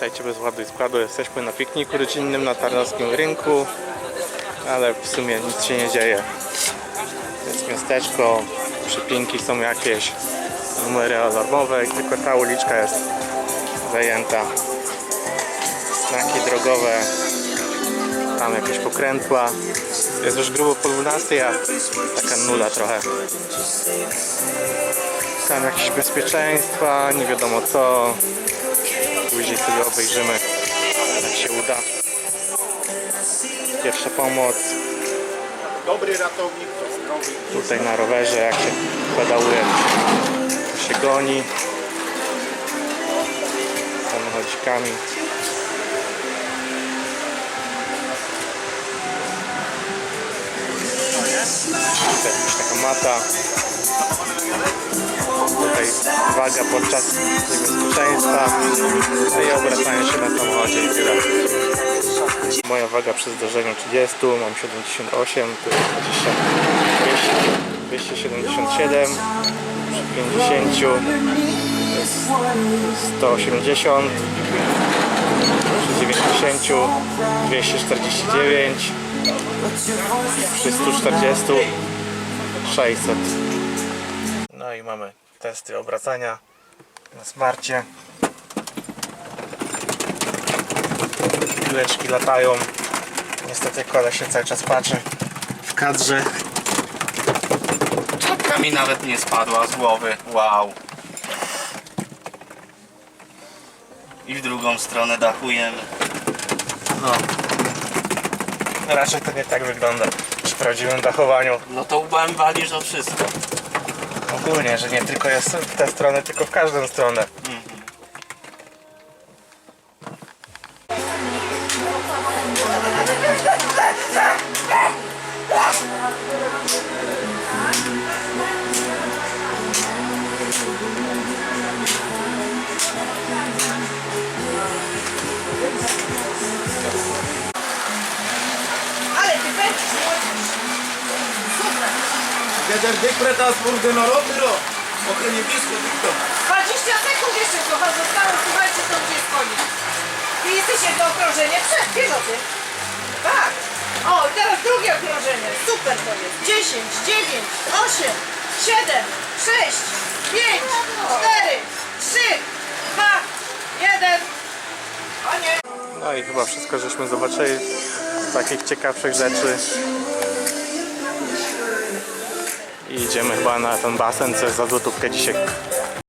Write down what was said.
Witajcie bez ładu i składu. Jesteśmy na pikniku rodzinnym na Tarnowskim Rynku, ale w sumie nic się nie dzieje. Jest miasteczko, przypinki są jakieś, numery alarmowe, tylko ta uliczka jest zajęta. Znaki drogowe, tam jakieś pokrętła. Jest już grubo po 12, a taka nuda trochę. Tam jakieś bezpieczeństwa, nie wiadomo co. Później sobie obejrzymy, jak się uda. Pierwsza pomoc. Dobry ratownik. Tutaj na rowerze, jak się pedałuje, się goni. Samochodzikami. Tutaj jakaś taka mata. Tutaj waga podczas niebezpieczeństwa i obracanie się na samochodzie i tyle. Moja waga przy zdarzeniu 30, mam 78, tu jest 20, 200, 277, przy 50 jest 180, przy 90 249, przy 140 600. No i mamy testy obracania na smarcie. Piłeczki latają. Niestety koleś się cały czas patrzy w kadrze. Czapka mi nawet nie spadła z głowy. Wow. I w drugą stronę dachujemy. No raczej to nie tak wygląda przy prawdziwym dachowaniu. No to łbem walisz o wszystko. Ogólnie, że nie tylko jest w tę stronę, tylko w każdą stronę. Ale Geder dykre ta spurgę na rotyro. Okre niebiesko dykto. 20 sekund jeszcze trochę zostało, słuchajcie, to gdzie jest koniec. Ty jesteś jedno okrążenie przed, wiesz o tym? Tak. O, i teraz drugie okrążenie. Super to jest. 10, 9, 8, 7, 6, 5, 4, 3, 2, 1. Koniec. No i chyba wszystko żeśmy zobaczyli z takich ciekawszych rzeczy. I idziemy chyba na ten basen, co jest za złotówkę dzisiaj